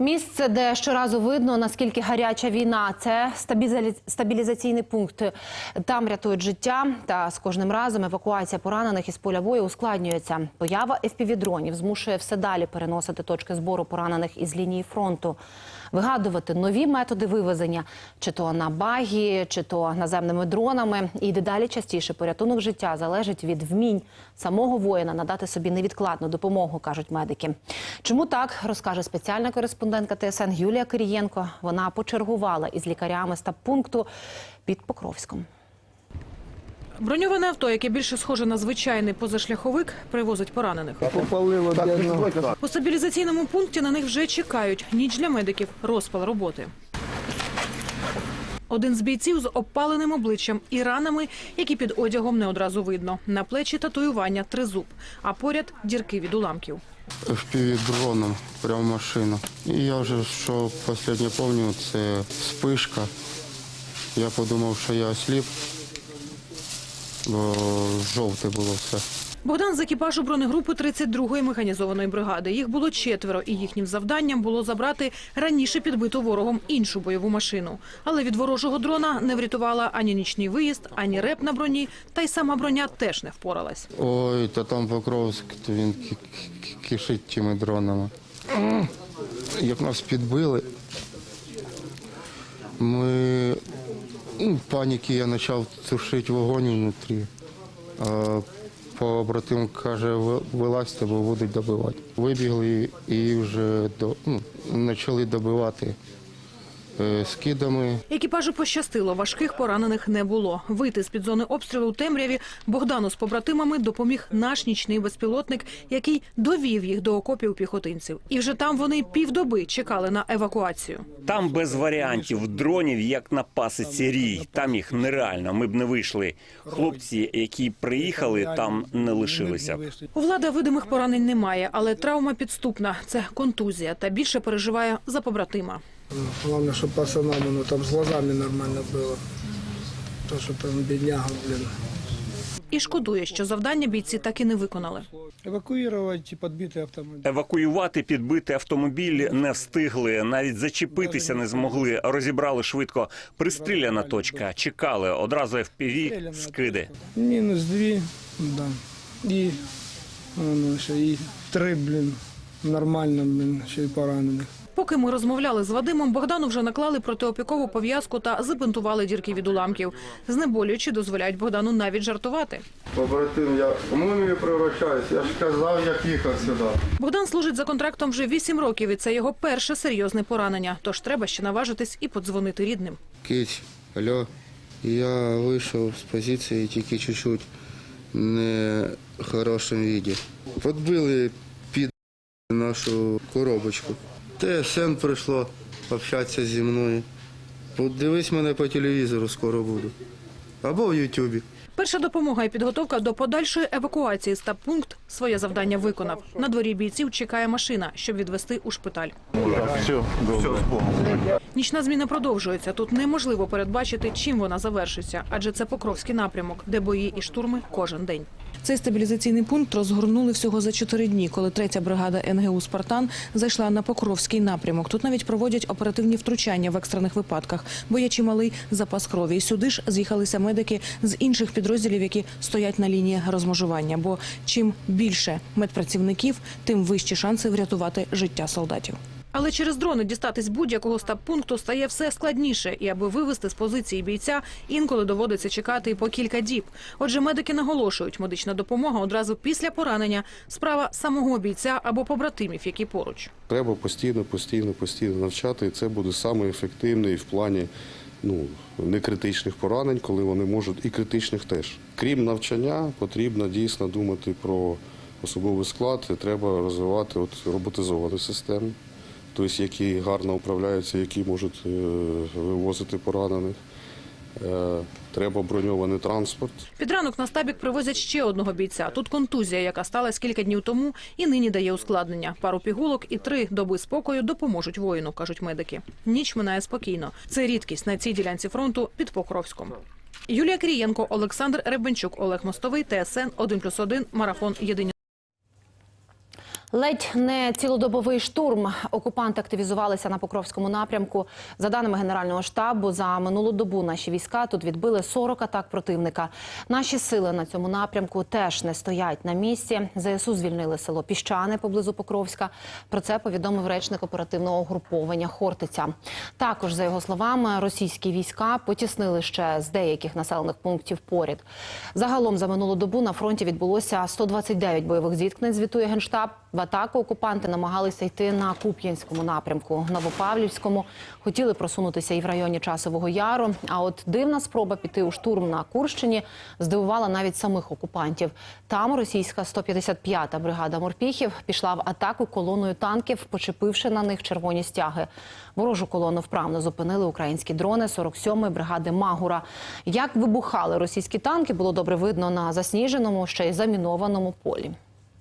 Місце, де щоразу видно, наскільки гаряча війна, це стабілізаційний пункт. Там рятують життя, та з кожним разом евакуація поранених із поля бою ускладнюється. Поява FPV-дронів змушує все далі переносити точки збору поранених із лінії фронту, вигадувати нові методи вивезення, чи то на багі, чи то наземними дронами. І дедалі частіше порятунок життя залежить від вмінь самого воїна надати собі невідкладну допомогу, кажуть медики. Чому так розкаже спеціальна кореспондентка ТСН Юлія Кирієнко. Вона почергувала із лікарями з пункту під Покровськом. Броньоване авто, яке більше схоже на звичайний позашляховик, привозить поранених. Попалило. У стабілізаційному пункті на них вже чекають. Ніч для медиків розпал роботи. Один з бійців з обпаленим обличчям і ранами, які під одягом не одразу видно. На плечі татуювання тризуб, а поряд дірки від уламків. FPV-дроном прямо в машину. І я вже що останнє пам'ятаю, це спишка. Я подумав, що я осліп, бо жовте було все. Богдан з екіпажу бронегрупи 32-ї механізованої бригади. Їх було четверо, і їхнім завданням було забрати раніше підбиту ворогом іншу бойову машину. Але від ворожого дрона не врятувала ані нічний виїзд, ані реп на броні, та й сама броня теж не впоралась. Ой, та там Покровськ, він ки- ки- кишить тими дронами. Як нас підбили, ми ну, в паніки я почав тушити вогонь внутрі. А побратим каже, «Ви- вилазьте, бо будуть добивати. Вибігли і вже до, ну, почали добивати скидами. Екіпажу пощастило, важких поранених не було. Вийти з під зони обстрілу у темряві Богдану з побратимами допоміг наш нічний безпілотник, який довів їх до окопів піхотинців. І вже там вони півдоби чекали на евакуацію. Там без варіантів дронів, як на пасиці рій. Там їх нереально. Ми б не вийшли. Хлопці, які приїхали, там не лишилися. У влади видимих поранень немає, але травма підступна це контузія. Та більше переживає за побратима. Главное, чтобы пацанам ну, там с глазами нормально было. То, что там бедняга, блин. І шкодує, що завдання бійці так і не виконали. Эвакуировать подбитый автомобиль. Евакуювати підбитий автомобіль не встигли, навіть зачепитися не змогли. Розібрали швидко. Пристріляна точка. Чекали одразу FPV, скиди. Минус две, да. И, ну, еще и три, блин, нормально, блин, еще и поранених. Поки ми розмовляли з Вадимом, Богдану вже наклали протиопікову пов'язку та забинтували дірки від уламків. Знеболюючи дозволяють Богдану навіть жартувати. Побратим, я в мумію превращаюсь, я ж казав, як їхав сюди. Богдан служить за контрактом вже 8 років, і це його перше серйозне поранення. Тож треба ще наважитись і подзвонити рідним. Кить, алло. Я вийшов з позиції тільки чуть-чуть не в хорошому віді. Подбили під нашу коробочку. ТСН прийшло общатися зі мною. Подивись мене по телевізору, скоро буду. Або в Ютубі. Перша допомога і підготовка до подальшої евакуації з пункт своє завдання виконав. На дворі бійців чекає машина, щоб відвести у шпиталь. Нічна зміна продовжується. Тут неможливо передбачити, чим вона завершиться, адже це Покровський напрямок, де бої і штурми кожен день. Цей стабілізаційний пункт розгорнули всього за чотири дні, коли третя бригада НГУ Спартан зайшла на Покровський напрямок. Тут навіть проводять оперативні втручання в екстрених випадках, бо є чималий запас крові. І сюди ж з'їхалися медики з інших підрозділів, які стоять на лінії розмежування. Бо чим більше медпрацівників, тим вищі шанси врятувати життя солдатів. Але через дрони дістатись будь-якого стаб-пункту стає все складніше, і аби вивести з позиції бійця, інколи доводиться чекати і по кілька діб. Отже, медики наголошують, медична допомога одразу після поранення справа самого бійця або побратимів, які поруч. Треба постійно, постійно, постійно навчати. І це буде саме ефективний в плані ну, некритичних поранень, коли вони можуть, і критичних теж. Крім навчання, потрібно дійсно думати про особовий склад. Треба розвивати от роботизовані системи, тобто які гарно управляються, які можуть е, вивозити поранених. Е, Треба броньований транспорт. Під ранок на стабік привозять ще одного бійця. Тут контузія, яка сталася кілька днів тому, і нині дає ускладнення. Пару пігулок і три доби спокою допоможуть воїну, кажуть медики. Ніч минає спокійно. Це рідкість на цій ділянці фронту під Покровськом. Юлія Крієнко, Олександр Ребенчук, Олег Мостовий, ТСН 1+,1, Марафон. Єдині Ледь не цілодобовий штурм. Окупанти активізувалися на Покровському напрямку. За даними Генерального штабу, за минулу добу наші війська тут відбили 40 атак противника. Наші сили на цьому напрямку теж не стоять на місці. ЗСУ звільнили село Піщане поблизу Покровська. Про це повідомив речник оперативного угруповання Хортиця. Також, за його словами, російські війська потіснили ще з деяких населених пунктів поряд. Загалом за минулу добу на фронті відбулося 129 бойових зіткнень, звітує Генштаб. В атаку окупанти намагалися йти на Куп'янському напрямку, Новопавлівському. Хотіли просунутися і в районі Часового Яру. А от дивна спроба піти у штурм на Курщині здивувала навіть самих окупантів. Там російська 155-та бригада морпіхів пішла в атаку колоною танків, почепивши на них червоні стяги. Ворожу колону вправно зупинили українські дрони 47-ї бригади Магура. Як вибухали російські танки, було добре видно на засніженому, ще й замінованому полі.